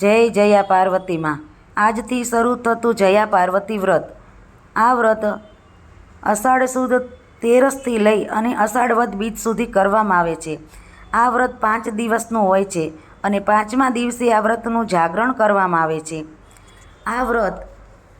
જય જયા પાર્વતીમાં. આજથી શરૂ થતું જયા પાર્વતી વ્રત. આ વ્રત અષાઢ સુદ તેરસથી લઈ અને અષાઢ વદ બીજ સુધી કરવામાં આવે છે. આ વ્રત પાંચ દિવસનું હોય છે અને પાંચમા દિવસે આ વ્રતનું જાગરણ કરવામાં આવે છે. આ વ્રત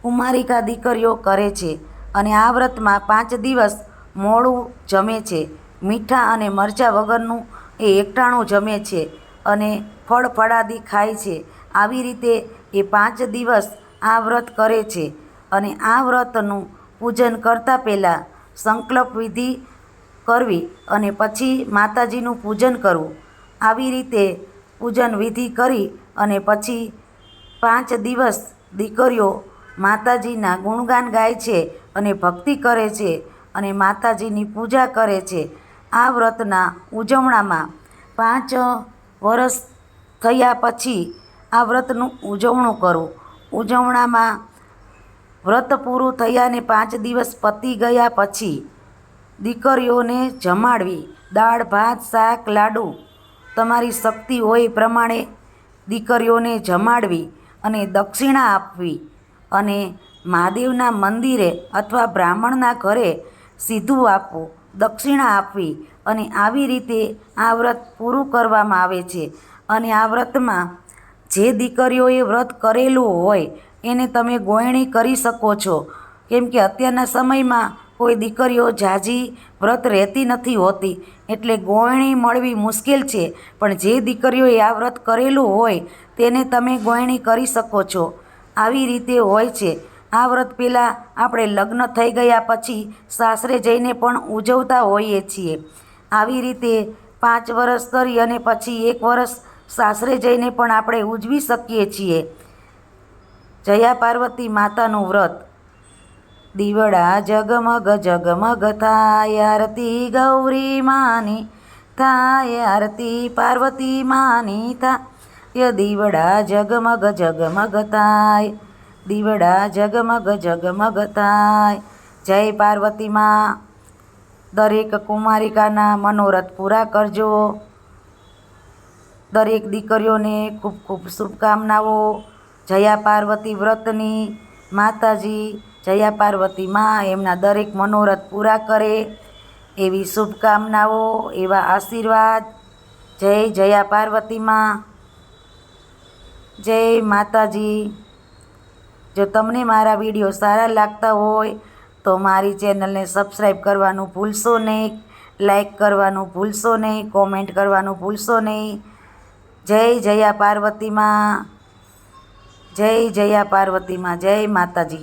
કુમારિકા દીકરીઓ કરે છે અને આ વ્રતમાં પાંચ દિવસ મોડું જમે છે. મીઠા અને મરચાં વગરનું એ એકટાણું જમે છે અને ફળ ફળાદી ખાય છે. આવી રીતે એ પાંચ દિવસ આ વ્રત કરે છે અને આ વ્રતનું પૂજન કરતાં પહેલાં સંકલ્પ વિધિ કરવી અને પછી માતાજીનું પૂજન કરવું. આવી રીતે પૂજન વિધિ કરી અને પછી પાંચ દિવસ દીકરીઓ માતાજીના ગુણગાન ગાય છે અને ભક્તિ કરે છે અને માતાજીની પૂજા કરે છે. આ વ્રતના ઉજવણામાં પાંચ વર્ષ થયા પછી આ વ્રતનું ઉજવણું કરવું ઉજવણામાં વ્રત પૂરું થયાને પાંચ દિવસ પતી ગયા પછી દીકરીઓને જમાડવી, દાળ, ભાત, શાક, લાડુ તમારી શક્તિ હોય એ પ્રમાણે દીકરીઓને જમાડવી અને દક્ષિણા આપવી અને મહાદેવના મંદિરે અથવા બ્રાહ્મણના ઘરે સીધું આપવું, દક્ષિણા આપવી અને આવી રીતે આ વ્રત પૂરું કરવામાં આવે છે. અને આ વ્રતમાં જે દીકરીઓએ વ્રત કરેલું હોય એને તમે ગોયણી કરી શકો છો. કેમ કે અત્યારના સમયમાં કોઈ દીકરીઓ ઝાઝી વ્રત રહેતી નથી હોતી. એટલે ગોયણી મળવી મુશ્કેલ છે. પણ જે દીકરીઓએ આ વ્રત કરેલું હોય તેને તમે ગોયણી કરી શકો છો. આવી રીતે હોય છે. આ વ્રત પહેલાં આપણે લગ્ન થઈ ગયા પછી સાસરે જઈને પણ ઉજવતા હોઈએ છીએ. આવી રીતે પાંચ વર્ષ કરી અને પછી એક વરસ સાસરે જઈને પણ આપણે ઉજવી શકીએ છીએ. જયા પાર્વતી માતાનું વ્રત. દીવડા જગમગ જગમગ થાય આરતી ગૌરી માની, થાય આરતી પાર્વતી માની થાય દીવડા જગમગ જગમગ થાય, દીવડા જગમગ જગમગ થાય. જય પાર્વતીમાં દરેક કુમારિકાના મનોરથ પૂરા કરજો. દરેક દીકરીઓને ખૂબ ખૂબ શુભકામનાઓ. જયા પાર્વતી વ્રતની માતાજી, જયા પાર્વતી માં એમના દરેક મનોરથ પૂરા કરે એવી શુભકામનાઓ, એવા આશીર્વાદ. જય જયા પાર્વતીમાં જય માતાજી. જો તમને મારા વીડિયો સારા લાગતા હોય તો મારી ચેનલને સબસ્ક્રાઈબ કરવાનું ભૂલશો નહીં લાઈક કરવાનું ભૂલશો નહીં, કોમેન્ટ કરવાનું ભૂલશો નહીં. જય જયા પાર્વતીમાં જય જયા પાર્વતીમાં જય માતાજી.